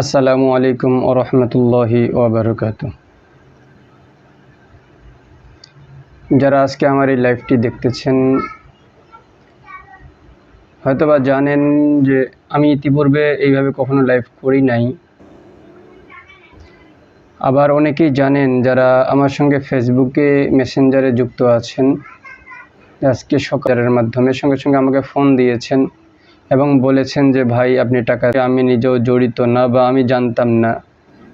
আসসালামু আলাইকুম ও রহমতুল্লাহি ওবরকাত যারা আজকে আমার এই লাইভটি দেখতেছেন, হয়তোবা জানেন যে আমি ইতিপূর্বে এইভাবে কখনো লাইভ করি নাই। আবার অনেকেই জানেন যারা আমার সঙ্গে ফেসবুকে মেসেঞ্জারে যুক্ত আছেন, আজকে সকালের মাধ্যমে সঙ্গে সঙ্গে আমাকে ফোন দিয়েছেন। এবং বলেছেন যে, ভাই, আপনি টাকা আমি নিজেও জড়িত না বা আমি জানতাম না।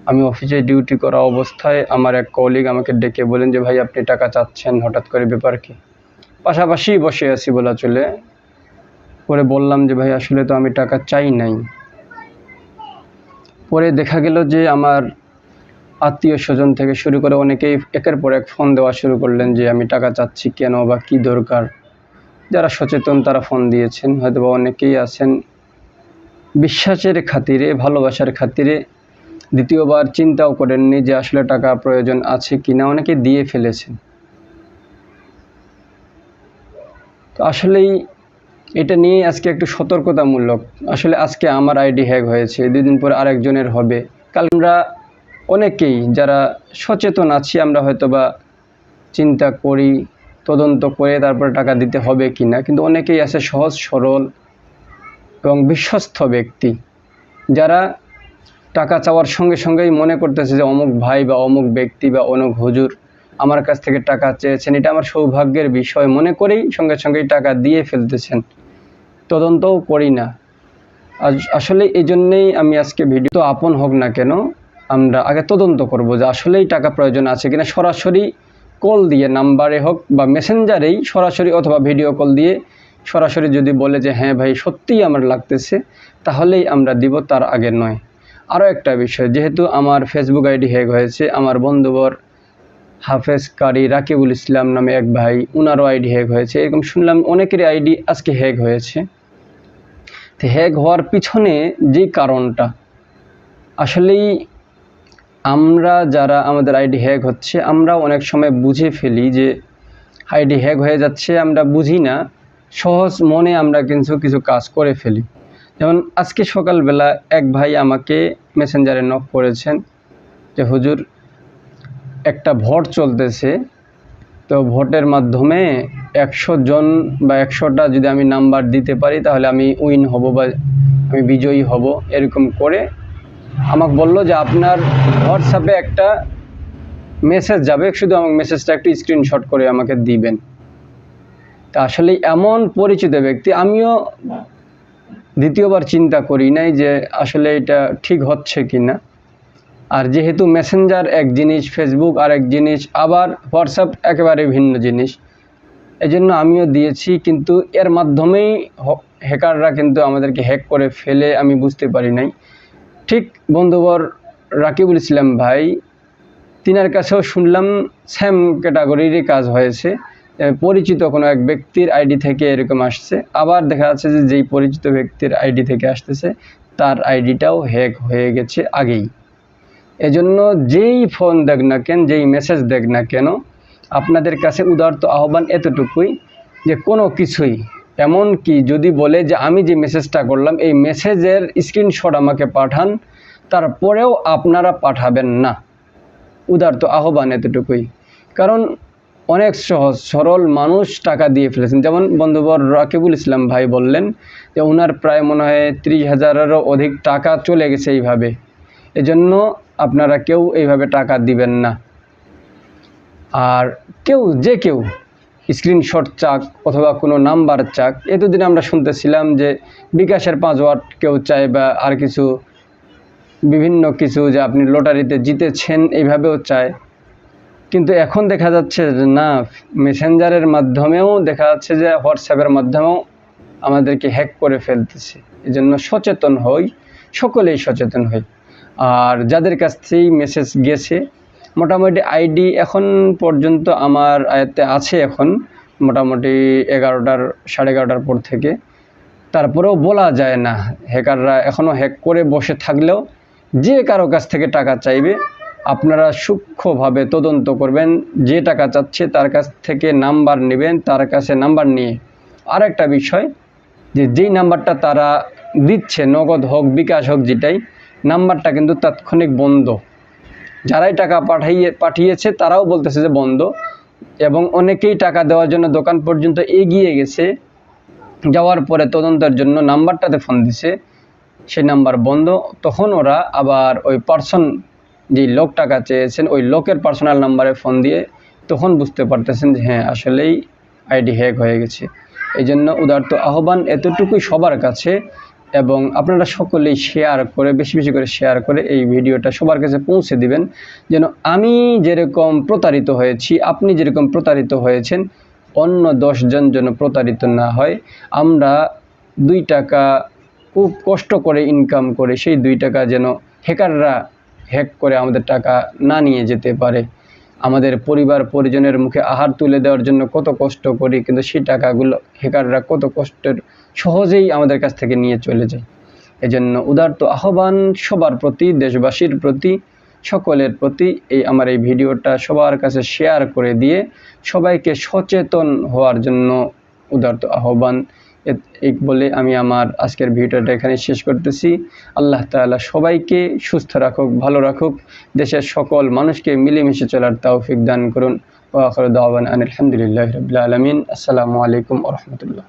আমি অফিসে ডিউটি করা অবস্থায় আমার এক কলিগ আমাকে ডেকে বলেন যে, ভাই, আপনি টাকা চাচ্ছেন, হঠাৎ করে ব্যাপার কি? পাশাপাশি বসে আছি বলা চলে। পরে বললাম যে, ভাই, আসলে তো আমি টাকা চাই নাই। পরে দেখা গেল যে, আমার আত্মীয় স্বজন থেকে শুরু করে অনেকেই একের পর এক ফোন দেওয়া শুরু করলেন যে, আমি টাকা চাচ্ছি কেন বা কি দরকার? যারা সচেতন, তারা ফোন দিয়েছেন। হয়তো বা অনেকেই আছেন বিশ্বাসের খাতিরে, ভালোবাসার খাতিরে। দ্বিতীয়বার চিন্তাও করেননি যে আসলে টাকা প্রয়োজন আছে কি না অনেকে দিয়ে ফেলেছেন। তো আসলেই এটা নিয়ে আজকে একটু সতর্কতামূলক। আসলে আজকে আমার আইডি হ্যাক হয়েছে, দুই দিন পরে আরেকজনের হবে। কাল আমরা অনেকেই যারা সচেতন আছি, আমরা হয়তো বা চিন্তা করি তদন্ত করে তারপরে টাকা দিতে হবে কি না কিন্তু অনেকেই আছে সহজ, সরল এবং বিশ্বস্ত ব্যক্তি যারা টাকা চাওয়ার সঙ্গে সঙ্গেই মনে করতেছে যে অমুক ভাই বা অমুক ব্যক্তি বা অমুক হুজুর আমার কাছ থেকে টাকা চেয়েছেন। এটা আমার সৌভাগ্যের বিষয়। মনে করেই সঙ্গে সঙ্গেই টাকা দিয়ে ফেলতেছেন। তদন্তও করি না। আসলে এই জন্যেই আমি আজকে ভিডিও তো আপন হোক না কেন, আমরা আগে তদন্ত করব যে আসলেই টাকা প্রয়োজন আছে কিনা। সরাসরি কল দিয়ে নাম্বারে হোক বা মেসেঞ্জারেই সরাসরি অথবা ভিডিও কল দিয়ে সরাসরি যদি বলে যে হ্যাঁ ভাই, সত্যিই আমার লাগতেছে, তাহলেই আমরা দিব, তার আগে নয়। আরও একটা বিষয়, যেহেতু আমার ফেসবুক আইডি হ্যাক হয়েছে, আমার বন্ধুবর হাফেজ কারি রাকিবুল ইসলাম নামে এক ভাই, উনারও আইডি হ্যাক হয়েছে। এরকম শুনলাম অনেকেরই আইডি আজকে হ্যাক হয়েছে। তো হ্যাক হওয়ার পিছনে যে কারণটা, আসলেই আমরা যারা আমাদের আইডি হ্যাক হচ্ছে আমরা অনেক সময় বুঝে ফেলি যে আইডি হ্যাক হয়ে যাচ্ছে, আমরা বুঝি না। সহজ মনে আমরা কিন্তু কিছু কাজ করে ফেলি। যেমন আজকে সকালবেলা এক ভাই আমাকে মেসেঞ্জারে নক করেছেন যে, হুজুর, একটা ভোট চলতেছে। তো ভোটের মাধ্যমে একশো জন বা একশোটা যদি আমি নাম্বার দিতে পারি, তাহলে আমি উইন হব বা আমি বিজয়ী হব। এরকম করে আমাকে বলল যে আপনার হোয়াটসঅ্যাপে একটা মেসেজ যাবে, শুধু আমাকে মেসেজটা একটু স্ক্রিনশট করে আমাকে দিবেন। তা আসলে এমন পরিচিত ব্যক্তি, আমিও দ্বিতীয়বার চিন্তা করি নাই যে আসলে এটা ঠিক হচ্ছে কি না আর যেহেতু মেসেঞ্জার এক জিনিস ফেসবুক আর এক জিনিস, আবার হোয়াটসঅ্যাপ একেবারে ভিন্ন জিনিস, এজন্য আমিও দিয়েছি, কিন্তু এর মাধ্যমেই হ্যাকাররা কিন্তু আমাদেরকে হ্যাক করে ফেলে, আমি বুঝতে পারি নাই। ঠিক বন্ধুবর রাকিবুল ইসলাম ভাই, তিনার কাছেও শুনলাম স্যাম ক্যাটাগরিরই কাজ হয়েছে। পরিচিত কোনো এক ব্যক্তির আইডি থেকে এরকম আসছে। আবার দেখা যাচ্ছে যে যেই পরিচিত ব্যক্তির আইডি থেকে আসতেছে, তার আইডিটাও হ্যাক হয়ে গেছে আগেই। এজন্য যেই ফোন দেখ না কেন, যেই মেসেজ দেখ না কেন, আপনাদের কাছে উদারত আহ্বান এতটুকুই যে কোনো কিছুই এমন কি যদি বলে যে আমি যে মেসেজটা করলাম, এই মেসেজের স্ক্রিনশট আমাকে পাঠান, তারপরেও আপনারা পাঠাবেন না। উদার তো আহ্বান এতটুকুই। কারণ অনেক সহজ, সরল মানুষ টাকা দিয়ে ফেলেছেন। যেমন বন্ধুবর রাকিবুল ইসলাম ভাই বললেন যে ওনার প্রায় মনে হয় ত্রিশ হাজারেরও অধিক টাকা চলে গেছে এইভাবে। এজন্য আপনারা কেউ এইভাবে টাকা দিবেন না। আর কেউ, যে কেউ স্ক্রিনশট চাক অথবা কোনো নাম্বার চাক। এতদিন আমরা শুনতেছিলাম যে বিকাশের পাঁচ ওয়াট কেউ চায় বা আর কিছু বিভিন্ন কিছু যে আপনি লটারিতে জিতেছেন এইভাবেও চায়। কিন্তু এখন দেখা যাচ্ছে যে না, মেসেঞ্জারের মাধ্যমেও দেখা যাচ্ছে যে হোয়াটসঅ্যাপের মাধ্যমেও আমাদেরকে হ্যাক করে ফেলতেছে। এই জন্য সচেতন হই, সকলেই সচেতন হই। আর যাদের কাছ থেকেই মেসেজ গেছে মোটামুটি আইডি এখন পর্যন্ত আমার আয়ত্তে আছে এখন, মোটামুটি এগারোটার, সাড়ে এগারোটার পর থেকে। তারপরেও বলা যায় না, হ্যাকাররা এখনও হ্যাক করে বসে থাকলেও যে কারও কাছ থেকে টাকা চাইবে, আপনারা সূক্ষ্মভাবে তদন্ত করবেন, যে টাকা চাচ্ছে তার কাছ থেকে নাম্বার নেবেন, তার কাছে নাম্বার নিয়ে। আর একটা বিষয়, যে যেই নাম্বারটা তারা দিচ্ছে, নগদ হোক, বিকাশ হোক, যেটাই, নাম্বারটা কিন্তু তাৎক্ষণিক বন্ধ। যারাই টাকা পাঠাইয়ে পাঠিয়েছে তারাও বলতেছে যে বন্ধ। এবং অনেকেই টাকা দেওয়ার জন্য দোকান পর্যন্ত এগিয়ে গেছে। যাওয়ার পরে তদন্তের জন্য নাম্বারটাতে ফোন দিছে। সেই নাম্বার বন্ধ। তখন ওরা আবার ওই পার্সন যেই লোক টাকা চেয়েছেন, ওই লোকের পার্সোনাল নাম্বারে ফোন দিয়ে তখন বুঝতে পারতেছেন যে হ্যাঁ আসলেই আইডি হ্যাক হয়ে গেছে। এই জন্য উদার্ত আহ্বান এতটুকুই সবার কাছে এবং আপনারা সকলেই শেয়ার করে, বেশি বেশি করে শেয়ার করে এই ভিডিওটা সবার কাছে পৌঁছে দিবেন। যেন আমি যেরকম প্রতারিত হয়েছি, আপনি যেরকম প্রতারিত হয়েছেন, অন্য দশজন যেন প্রতারিত না হয়। আমরা দুই টাকা খুব কষ্ট করে ইনকাম করে, সেই দুই টাকা যেন হ্যাকাররা হ্যাক করে আমাদের টাকা না নিয়ে যেতে পারে। আমাদের পরিবার, পরিজনের মুখে আহার তুলে দেওয়ার জন্য কত কষ্ট করি, কিন্তু সেই টাকাগুলো হ্যাকাররা কত কষ্টের, সহজেই আমাদের কাছ থেকে নিয়ে চলে যায়। এজন্য উদারত আহ্বান সবার প্রতি, দেশবাসীর প্রতি, সকলের প্রতি এই আমার এই ভিডিওটা সবার কাছে শেয়ার করে দিয়ে সবাইকে সচেতন হওয়ার জন্য উদারত আহ্বান এ- এই বলে আমি আমার আজকের ভিডিওটা এখানে শেষ করতেছি। আল্লাহ তালা সবাইকে সুস্থ রাখুক, ভালো রাখুক। দেশের সকল মানুষকে মিলেমিশে চলার তাওফিক দান করুন। ওয়া দাওয়ান আলহামদুলিল্লাহ আনিল আলমিন। আসসালামু আলাইকুম রাহমাতুল্লাহ।